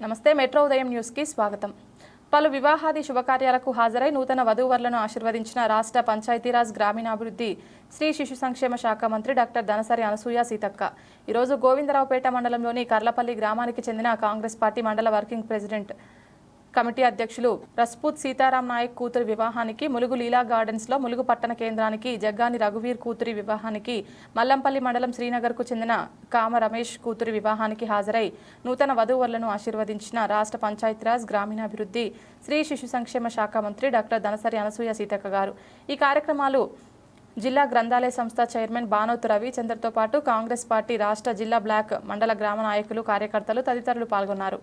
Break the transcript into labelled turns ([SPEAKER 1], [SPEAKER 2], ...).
[SPEAKER 1] నమస్తే మెట్రో ఉదయం న్యూస్కి స్వాగతం. పలు వివాహాది శుభకార్యాలకు హాజరై నూతన వధూవరులను ఆశీర్వదించిన రాష్ట్ర పంచాయతీరాజ్ గ్రామీణాభివృద్ధి స్త్రీ శిశు సంక్షేమ శాఖ మంత్రి డాక్టర్ ధనసరి అనసూయ సీతక్క. ఈరోజు గోవిందరావుపేట మండలంలోని కర్లపల్లి గ్రామానికి చెందిన కాంగ్రెస్ పార్టీ మండల వర్కింగ్ ప్రెసిడెంట్ కమిటీ అధ్యక్షులు రస్పూత్ సీతారాం నాయక్ కూతురి వివాహానికి ములుగు లీలా గార్డెన్స్లో ములుగు పట్టణ కేంద్రానికి జగ్గాని రఘువీర్ కూతురి వివాహానికి మల్లంపల్లి మండలం శ్రీనగర్కు చెందిన కామ రమేష్ కూతురి వివాహానికి హాజరై నూతన వధూవరులను ఆశీర్వదించిన రాష్ట్ర పంచాయతీరాజ్ గ్రామీణాభివృద్ధి స్త్రీ శిశు సంక్షేమ శాఖ మంత్రి డాక్టర్ ధనసరి అనసూయ సీతక్క గారు. ఈ కార్యక్రమాలు జిల్లా గ్రంథాలయ సంస్థ చైర్మన్ బానోతు రవిచంద్రతో పాటు కాంగ్రెస్ పార్టీ రాష్ట్ర జిల్లా బ్లాక్ మండల గ్రామ నాయకులు కార్యకర్తలు తదితరులు పాల్గొన్నారు.